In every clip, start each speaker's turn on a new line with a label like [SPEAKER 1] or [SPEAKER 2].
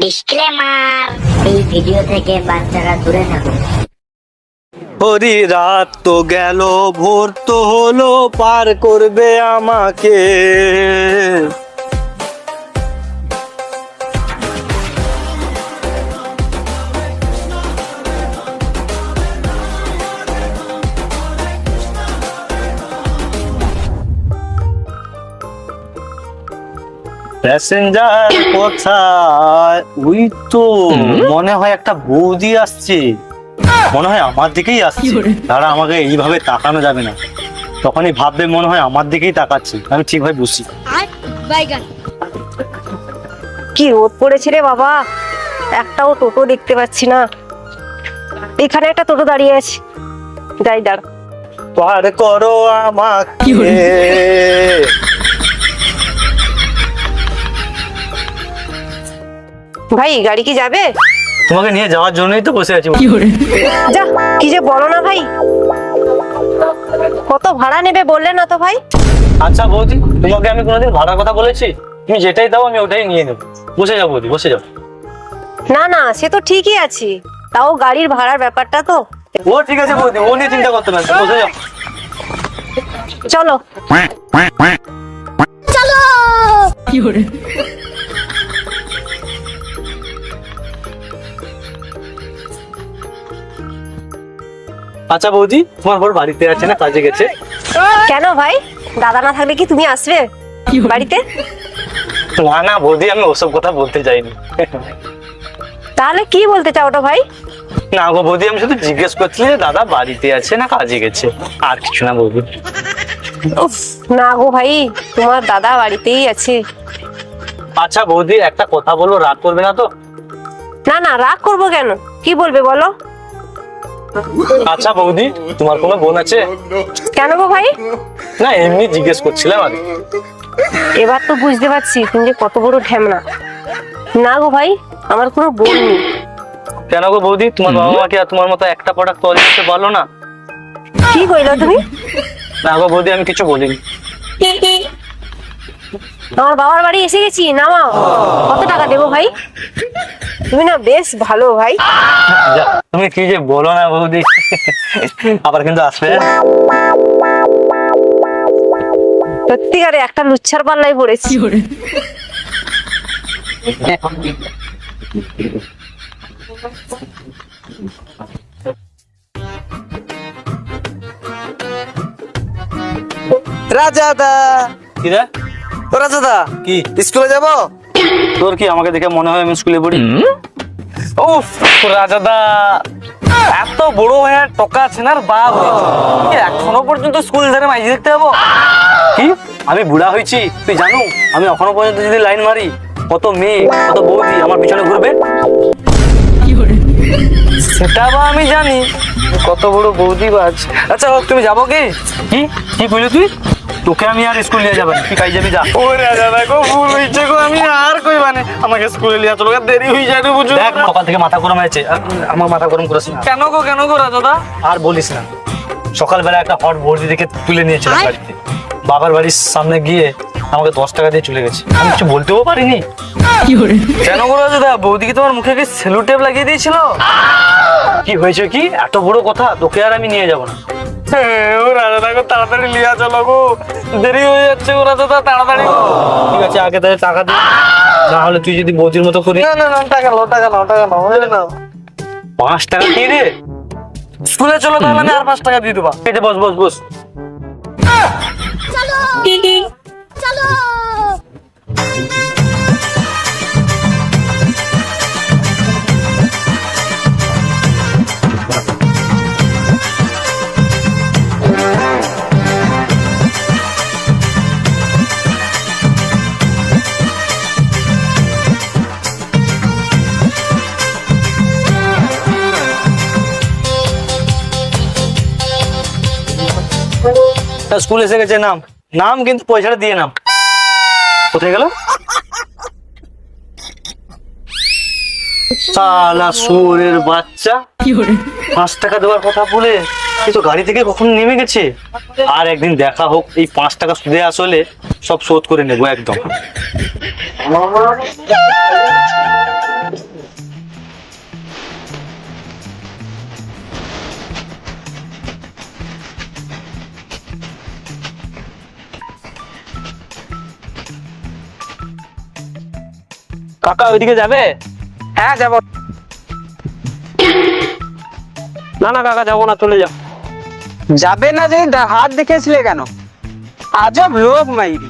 [SPEAKER 1] Disclaimer এই video থেকে বাচ্চারা দূরে থাকুন
[SPEAKER 2] হরি রাত তো গেল, ভোর তো হলো, পার করবে আমাকে। প্যাসেঞ্জার কোথায়? ওই তো মনে হয় একটা বৌদি আসছে। মনে হয় আমার দিকেই আসছে। তারা আমাকে এইভাবে তাকানো যাবে না। তখনই ভাববে মনে হয় আমার দিকেই তাকাচ্ছে। আমি ঠিকভাবে বুঝছি।
[SPEAKER 3] কি রোদ পড়েছে রে বাবা? একটাও টোটো দেখতে পাচ্ছি না। এখানে একটা টোটো দাঁড়িয়ে আছে। যাই দাঁড়।
[SPEAKER 2] পার করো আমাকে।
[SPEAKER 3] ভাই গাড়ি কি যাবে?
[SPEAKER 2] তোমাকে নিয়ে যাওয়ার জন্যই তো বসে আছি।
[SPEAKER 3] যা কি যে বলো না ভাই। কত ভাড়া নেবে বললে না তো ভাই?
[SPEAKER 2] আচ্ছা বৌদি তোমাকে আমি কোনোদিন ভাড়ার কথা বলেছি? তুমি যেটাই দাও আমি ওটাই নিয়ে নেব। বসে যাও বৌদি বসে যাও।
[SPEAKER 3] না না সে তো ঠিকই আছে। তাও গাড়ির ভাড়ার ব্যাপারটা তো।
[SPEAKER 2] ও ঠিক আছে বৌদি ও নিয়ে চিন্তা করতে না। বসে যাও।
[SPEAKER 3] চলো।
[SPEAKER 2] আচ্ছা বৌদি তোমার বড় বাড়িতে আছে না কাজে গেছে।
[SPEAKER 3] কেন ভাই? দাদা না থাকলে কি তুমি আসবে? বাড়িতে?
[SPEAKER 2] না না বৌদি আমি ওসব কথা বলতে চাইনি
[SPEAKER 3] তাহলে কি বলতে চাও ওটা ভাই?
[SPEAKER 2] না গো বৌদি আমি শুধু জিজ্ঞেস করছিলাম যে দাদা বাড়িতে আছে না কাজে গেছে। আর কিছু না বৌদি।
[SPEAKER 3] না গো ভাই তোমার দাদা বাড়িতেই আছে।
[SPEAKER 2] আচ্ছা বৌদি একটা কথা বলব রাগ করবে না তো?
[SPEAKER 3] না না রাগ করব কেন? কি বলবে বলো?
[SPEAKER 2] আচ্ছা বৌদি তোমার কোনো বোন আছে?
[SPEAKER 3] কেন গো ভাই?
[SPEAKER 2] না এমনি জিজ্ঞেস করছিলাম আর
[SPEAKER 3] এবার তো বুঝতে পারছি তুমি যে কত বড় ঢ্যামনা। না গো ভাই আমার কোনো বোন নেই।
[SPEAKER 2] কেন গো বৌদি তোমার বাবা মাকে আর তোমার মতো একটা প্রোডাক্ট তৈরি করতে বলো না।
[SPEAKER 3] কি কইলো তুমি?
[SPEAKER 2] না গো বৌদি আমি কিছু বলিনি।
[SPEAKER 3] আমার বাবার বাড়ি এসে গেছি? নামাও। কত টাকা দেবো ভাই? তুমি না বেশ ভালো ভাই।
[SPEAKER 2] তুমি কি যে বলো না বৌদি। আবার কিন্তু আসবে।
[SPEAKER 3] সত্যিকারে একটা লুচ্ছার পাল্লায় পড়েছি।
[SPEAKER 4] রাজাদা
[SPEAKER 2] কি কি?
[SPEAKER 4] স্কুলে যাব?
[SPEAKER 2] তোর কি আমাকে দেখে মনে হয় আমি স্কুলে পড়ি?
[SPEAKER 4] উফ রাজাদা এত বড় হয়ে টকা ছেনার বাপ হয়েছে। এখনও পর্যন্ত স্কুল ধরে মাইজি দেখতে যাব?
[SPEAKER 2] কি? আমি বুড়া হয়েছি তুই জানো? আমি এখনও পর্যন্ত যদি লাইন মারি কত মেয়ে কত বৌদি আমার পিছনে ঘুরবে?
[SPEAKER 4] সেটা বা আমি জানি। কত বড় বৌদি বাজ আচ্ছা হোক তুমি যাব কি?
[SPEAKER 2] কি? কি কইলি তুই? তোকে আমি আর স্কুল নিয়ে যাবেন। তুই কাজ যাবি যা।
[SPEAKER 4] ও রাজাদা গো ভুল হয়েছে গো আমি আর কই মানে আমাকে স্কুলে লিয়া চলো দেরি হয়ে যায় বুঝো
[SPEAKER 2] দেখ সকাল থেকে মাথা গরম হয়েছে। আর আমার মাথা গরম করিস না।
[SPEAKER 4] কেন গো কেন গো রাজাদা?
[SPEAKER 2] আর বলিস না। সকালবেলা একটা হট বর্দি দেখে তুলে নিয়েছিলাম বাড়িতে। বাবার বাড়ির সামনে গিয়ে আমাকে দশ টাকা দিয়ে চলে গেছে। আমি কিছু বলতেও পারিনি।
[SPEAKER 4] কেন গো রাজাদা বৌদি কি তোমার মুখে কি সেলু টেপ লাগিয়ে দিয়েছিল?
[SPEAKER 2] কি হয়েছে কি? এত বড় কথা? তোকে আর আমি নিয়ে যাব না।
[SPEAKER 4] ও তাড়াতাড়ি লিয়া চলো গো। দেরি হয়ে যাচ্ছে তাড়াতাড়ি।
[SPEAKER 2] ঠিক আছে আগে তাহলে টাকা দে। না হলে তুই যদি বৌদির মতো করিস।
[SPEAKER 4] না না না টাকা নাও টাকা নাও টাকা নাও এই নাও।
[SPEAKER 2] পাঁচ টাকা দিয়ে
[SPEAKER 4] স্কুলে চলো তাহলে আমি আর পাঁচ টাকা দিয়ে দেবা।
[SPEAKER 2] এই যে বস বস বস। তা স্কুল এসে গেছে নাম নাম কিন্তু পয়সাটা দিয়ে নাম কোথায় গেল? সালা সুরের বাচ্চা। পাঁচ টাকা দেওয়ার কথা বলে কিন্তু গাড়ি থেকে কখন নেমে গেছে? আর একদিন দেখা হোক এই পাঁচ টাকা সুদে আসলে সব শোধ করে নেব একদম।
[SPEAKER 5] কাকা ওইদিকে যাবে?
[SPEAKER 4] হ্যাঁ যাব।
[SPEAKER 5] না না কাকা যাব না চলে যাও।
[SPEAKER 4] যাবে না যে হাত দেখেছিলে কেন? আজব লোক মাইরি।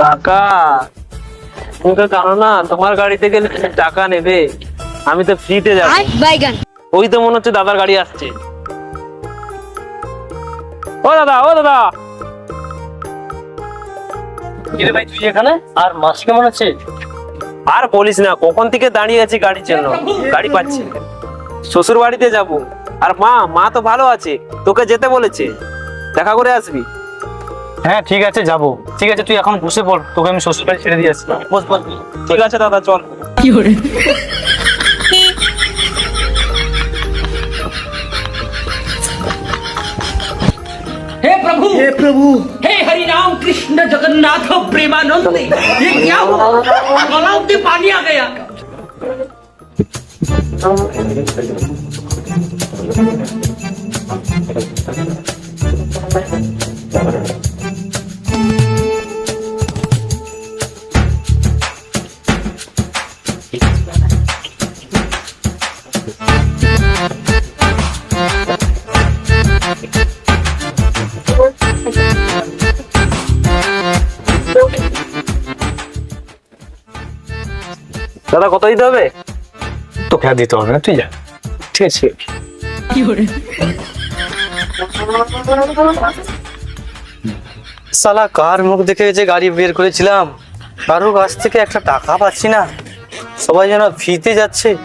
[SPEAKER 5] কাকা তুমি তো জানো না তোমার গাড়িতে গেলে টাকা নেবে। আমি তো ফ্রিতে যাব। ওই তো মনে হচ্ছে দাদার গাড়ি আসছে। ও দাদা ও দাদা।
[SPEAKER 2] কিরে ভাই তুই এখানে? আর মাছ কেমন আছে?
[SPEAKER 5] আর বলিস না কখন থেকে দাঁড়িয়ে আছি গাড়ির জন্য? গাড়ি পাচ্ছি। শ্বশুর বাড়িতে যাব। আর মা মা তো ভালো আছে তোকে যেতে বলেছে। দেখা করে আসবি।
[SPEAKER 2] হ্যাঁ ঠিক আছে যাব। ঠিক আছে তুই এখন বসে পড় তোকে আমি শ্বশুর বাড়ি ছেড়ে দিয়ে আসছি। বস বস।
[SPEAKER 5] ঠিক আছে দাদা চল।
[SPEAKER 6] हे प्रभु। हे प्रभु। हे हरि राम कृष्ण जगन्नाथ प्रेमानंद ये क्या हुआ? गलाव के पानी आ गया।
[SPEAKER 5] দাদা কত দিতে হবে?
[SPEAKER 2] তোকে আর দিতে হবে না তুই যা। ঠিক আছে সালা কার মুখ দেখে যে গাড়ি বের করেছিলাম? কারও কাছ থেকে একটা টাকা পাচ্ছি না। সবাই যেন ফিতে যাচ্ছে।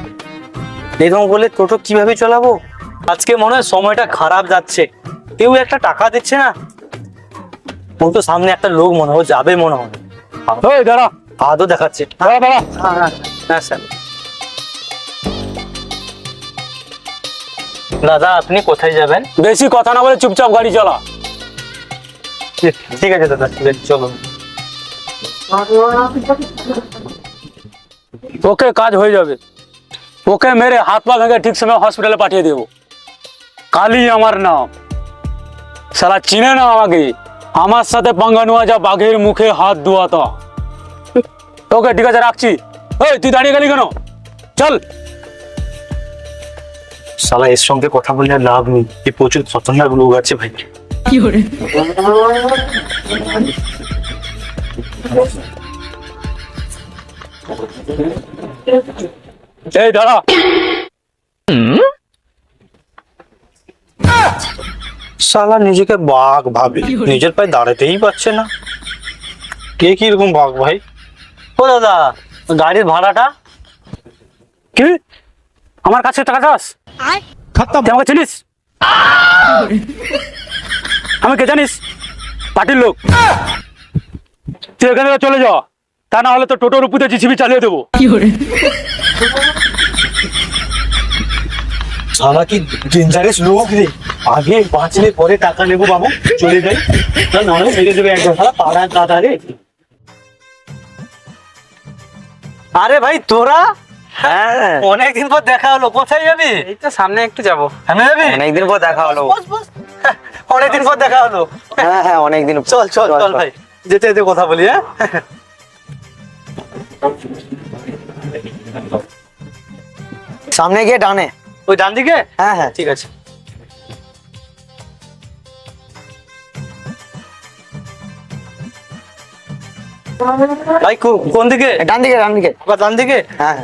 [SPEAKER 2] এরকম বলে টোটো কীভাবে চলাবো? আজকে মনে হয় সময়টা খারাপ যাচ্ছে। কেউ একটা টাকা দিচ্ছে না। ও তো সামনে একটা লোক মনে হয় যাবে মনে হয়।
[SPEAKER 5] দাঁড়া।
[SPEAKER 2] আদৌ দেখাচ্ছে।
[SPEAKER 5] দাঁড়া দাঁড়া।
[SPEAKER 2] হ্যাঁ হ্যাঁ হ্যাঁ স্যার দাদা আপনি কোথায় যাবেন
[SPEAKER 5] বেশি কথা না বলে চুপচাপ গাড়ি চালা
[SPEAKER 2] ঠিক আছে দাদা ঠিক আছে চলুন
[SPEAKER 5] ওকে কাজ হয়ে যাবে ওকে মেরে হাত পা ভেঙে ঠিক সময় হসপিটালে পাঠিয়ে দেবো কালি আমার নাম সারা চিনে না আমাকে আমার সাথে পাঙ্গা নেওয়া যা বাঘের মুখে হাত ধোয়াতা ওকে ঠিক আছে রাখছি ওই তুই দাঁড়িয়ে গেলি কেন? চল।
[SPEAKER 2] শালা এর সঙ্গে কথা বললে লাভ নেই। এ প্রচুর খতরনাক লোক আছে ভাই।
[SPEAKER 5] এই দাঁড়া।
[SPEAKER 2] শালা নিজেকে বাঘ ভাবে। নিজের পায়ে দাঁড়াতেই পারছে না। কে কি রকম বাঘ ভাই? ও দাদা গাড়ির ভাড়াটা?
[SPEAKER 5] কি? আমার কাছে টাকা চাস? তুই আমাকে চিনিস? আমি কে জানিস? পার্টির লোক। তুই এখান চলে যা। তা না হলে তো টোটোর উপরে জিসিবি চালিয়ে দেবো।
[SPEAKER 2] শালা কি ডেঞ্জারাস লোক রে। আগে বাঁচলে পরে টাকা নেব বাবু। চলে যাই। নাহলে মেরে দেবে একদম। শালা পাড়া কাদা রে। আরে ভাই তোরা?
[SPEAKER 4] হ্যাঁ।
[SPEAKER 2] অনেকদিন পর দেখা হলো কোথায় যাবি?
[SPEAKER 4] এই তো সামনে একটু যাব।
[SPEAKER 2] সামনে যাবি?
[SPEAKER 4] অনেকদিন পর দেখা হলো।
[SPEAKER 2] অনেকদিন পর দেখা হলো।
[SPEAKER 4] হ্যাঁ হ্যাঁ অনেকদিন
[SPEAKER 2] চল চল চল। ভাই। যেতে যেতে কথা বলি হ্যাঁ?
[SPEAKER 4] সামনে গিয়ে ডানে।
[SPEAKER 2] ওই ডান দিকে?
[SPEAKER 4] হ্যাঁ হ্যাঁ।
[SPEAKER 2] ঠিক আছে। ভাই কোন দিকে
[SPEAKER 4] ডান দিকে ডান দিকে
[SPEAKER 2] আবার ডান দিকে
[SPEAKER 4] হ্যাঁ।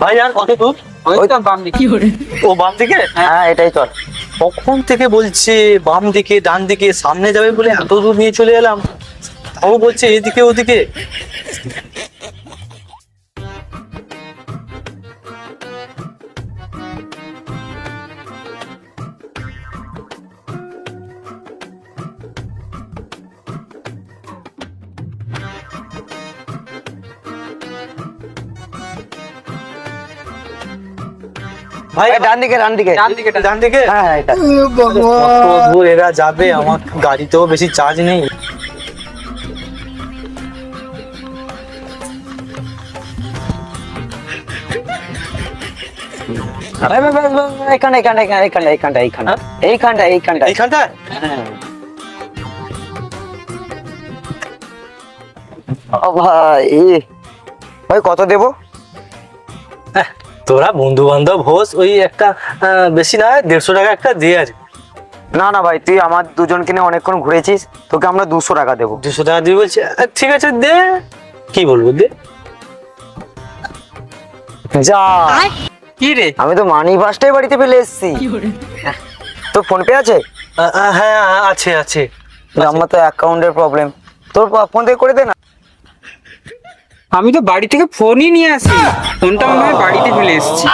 [SPEAKER 2] ভাই আর কত দূর?
[SPEAKER 4] ওই তো বাম দিকে।
[SPEAKER 2] ও বাম দিকে?
[SPEAKER 4] হ্যাঁ এটাই চল
[SPEAKER 2] কখন থেকে বলছে বাম দিকে ডান দিকে সামনে যাবে বলে এত দূর নিয়ে চলে এলাম? তাও বলছে এদিকে ওদিকে। ভাই
[SPEAKER 4] ডান দিকে ডান দিকে
[SPEAKER 2] ডান দিকে ডান দিকে
[SPEAKER 4] হ্যাঁ এটা
[SPEAKER 2] ভগবান এরা যাবে আমার গাড়িতেও বেশি চার্জ নেই
[SPEAKER 4] আরে ভাই ভাই এখানে এখানে এখানে এখানে এখানটা এখানটা এইখানটা এইখানটা এইখানটা ও ভাই ভাই কত দেবো
[SPEAKER 2] হ্যাঁ তোরা বন্ধু বান্ধব হোস ওই একটা বেশি না দেড়শো টাকা একটা দিয়ে আছে
[SPEAKER 4] না না ভাই তুই আমার দুজনকে নিয়ে অনেকক্ষণ ঘুরেছিস তোকে আমরা দুশো টাকা দেবো।
[SPEAKER 2] দুশো টাকা দিয়ে বলছি ঠিক আছে দে। কি বলব দে।
[SPEAKER 4] যা।
[SPEAKER 6] কি রে?
[SPEAKER 4] আমি তো মানি বাসটাই বাড়িতে ফেলে এসেছি। তোর ফোন পে আছে
[SPEAKER 2] হ্যাঁ আছে আছে।
[SPEAKER 4] আমার তো অ্যাকাউন্টের প্রবলেম তোর ফোন থেকে করে দে না।
[SPEAKER 7] আমি তো বাড়ি থেকে ফোনই নিয়ে আসি। ফোনটা মনে হয় বাড়িতে ফেলে এসেছি।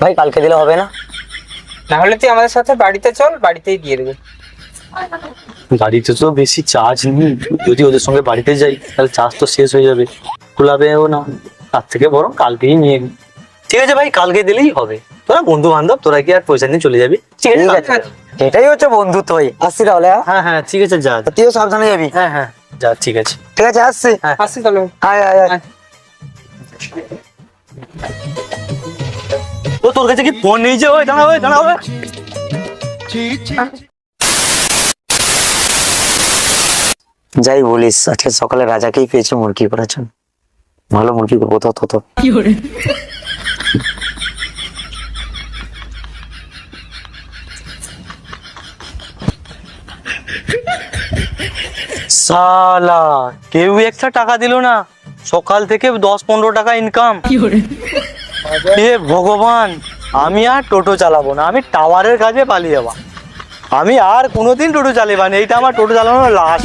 [SPEAKER 4] ভাই কালকে দিলে হবে না?
[SPEAKER 7] তাহলে তুই আমাদের সাথে বাড়িতে চল বাড়িতেই দিয়ে দেবো।
[SPEAKER 2] গাড়িতে তো বেশি চার্জ নেই। যদি ওদের সঙ্গে বাড়িতে যাই তাহলে চার্জ তো শেষ হয়ে যাবে। খোলাবেও না। তার থেকে বরং কালকেই নিয়ে। ঠিক আছে ভাই কালকে দিলেই হবে। তোরা বন্ধু বান্ধব তোরা কি আর পয়সা নিয়ে চলে যাবি? ঠিক আছে
[SPEAKER 4] এটাই হচ্ছে বন্ধুত্ব হই আসছি তাহলে হ্যাঁ?
[SPEAKER 2] হ্যাঁ হ্যাঁ ঠিক আছে যা।
[SPEAKER 4] তুইও সাবধানে যাবি।
[SPEAKER 2] হ্যাঁ হ্যাঁ। যা ঠিক আছে।
[SPEAKER 4] ঠিক আছে আসছি।
[SPEAKER 7] আসি তাহলে।
[SPEAKER 4] আয় আয় আয়।
[SPEAKER 2] ও তোর কাছে কি ফোন নেই যে? ওই দাঁড়া ওই দাঁড়া ওই।
[SPEAKER 4] যাই বলিস আজকে সকালে রাজাকেই পেয়েছে মুরগি করার জন্য। ভালো মুরগি করব তো তো
[SPEAKER 2] সালা কেউ একটা টাকা দিল না। সকাল থেকে দশ পনেরো টাকা ইনকাম এ ভগবান আমি আর টোটো চালাবো না আমি টাওয়ারের কাজে পালিয়ে যাব। আমি আর কোনোদিন টোটো চালিয়ে না এইটা আমার টোটো চালানোর লাস্ট